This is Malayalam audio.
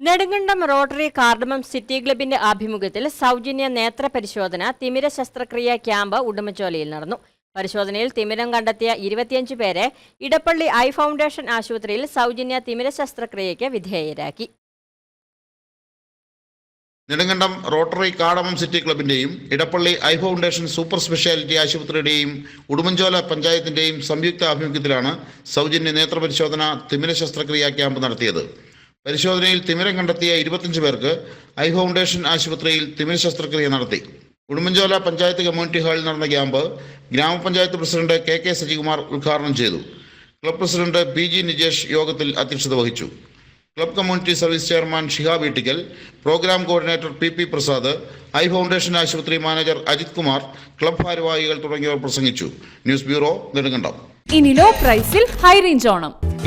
നെടുങ്കണ്ടം റോട്ടറി കാർഡമം സിറ്റി ക്ലബിന്റെ ആഭിമുഖ്യത്തിൽ സൗജന്യ നേത്ര പരിശോധന തിമിര ശസ്ത്രക്രിയ ക്യാമ്പ് ഉടുമ്പൻചോലയിൽ നടന്നു. പരിശോധനയിൽ തിമിരം കണ്ടെത്തിയ ഇരുപത്തിയഞ്ച് പേരെ ഇടപ്പള്ളി ഐ ഫൗണ്ടേഷൻ ആശുപത്രിയിൽ സൗജന്യ തിമിര ശസ്ത്രക്രിയയ്ക്ക് വിധേയരാക്കി. Nedumkandam rotary കാടമം city ക്ലബിന്റെയും Edappally eye foundation super speciality ആശുപത്രിയുടെയും Udumbanchola പഞ്ചായത്തിന്റെയും സംയുക്ത ആഭിമുഖ്യത്തിലാണ് സൗജന്യ നേത്രപരിശോധന തിമിര ശസ്ത്രക്രിയ ക്യാമ്പ് നടത്തിയത്. പരിശോധനയിൽ തിമിരം കണ്ടെത്തിയ ഇരുപത്തഞ്ച് പേർക്ക് ഐ ഫൗണ്ടേഷൻ ആശുപത്രിയിൽ തിമിര ശസ്ത്രക്രിയ നടത്തി. ഉടുമ്പൻചോല പഞ്ചായത്ത് കമ്മ്യൂണിറ്റി ഹാളിൽ നടന്ന ക്യാമ്പ് ഗ്രാമപഞ്ചായത്ത് പ്രസിഡന്റ് കെ കെ സജികുമാർ ഉദ്ഘാടനം ചെയ്തു. Club president P G Nijesh യോഗത്തിൽ അധ്യക്ഷത വഹിച്ചു. Club community service chairman Shihab Veettikkal program coordinator P P Prasad eye foundation ആശുപത്രി മാനേജർ അജിത് കുമാർ ക്ലബ് ഭാരവാഹികൾ തുടങ്ങിയവർ പ്രസംഗിച്ചു. News bureau Nedumkandam. ഇനി ലോ പ്രൈസിൽ ഹൈ റേഞ്ച് ഓണം.